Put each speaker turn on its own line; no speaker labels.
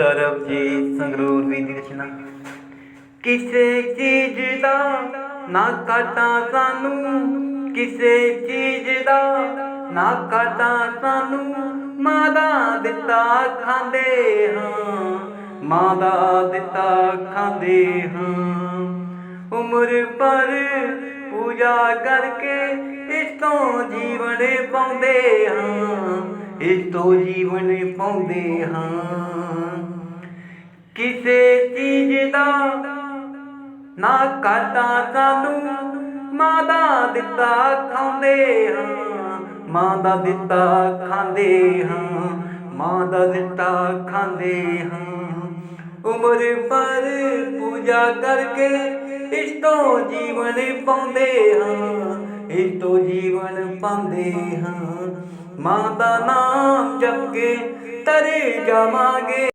ਸਰਬਜੀਤ ਸੰਗਰੂਰ ਵੀ ਦੀ ਰਚਨਾ। ਕਿਸੇ ਚੀਜ਼ ਦਾ ਨਾ ਘਾਟਾ ਸਾਨੂੰ, ਕਿਸੇ ਚੀਜ਼ ਦਾ ਨਾ ਘਾਟਾ ਸਾਨੂੰ ਮਾਂ ਦਾ ਦਿੱਤਾ ਖਾਂਦੇ ਹਾਂ ਮਾਂ ਦਾ ਦਿੱਤਾ ਖਾਂਦੇ ਹਾਂ। ਉਮਰ ਪਰ ਪੂਜਾ ਕਰਕੇ ਇਸ ਤੋਂ ਜੀਵਨ ਪਾਉਂਦੇ ਹਾਂ, ਇਸ ਤੋਂ ਜੀਵਨ ਪਾਉਂਦੇ ਹਾਂ। ਕਿਸੇ ਚੀਜ਼ ਦਾ ਨਾ ਕਰਦਾ ਸਾਨੂੰ। ਮਾਂ ਦਾ ਦਿੱਤਾ ਖਾਂਦੇ ਹਾਂ ਮਾਂ ਦਾ ਦਿੱਤਾ ਖਾਂਦੇ ਹਾਂ ਮਾਂ ਦਾ ਦਿੱਤਾ ਖਾਂਦੇ ਹਾਂ। ਉਮਰ ਪਰ ਪੂਜਾ ਕਰਕੇ ਇਸ ਤੋਂ ਜੀਵਨ ਪਾਉਂਦੇ ਹਾਂ, ਇਸ ਤੋਂ ਜੀਵਨ ਪਾਉਂਦੇ ਹਾਂ। ਮਾਂ ਦਾ ਨਾਮ ਜਪ ਕੇ ਤਰੇ ਜਾਵਾਂਗੇ।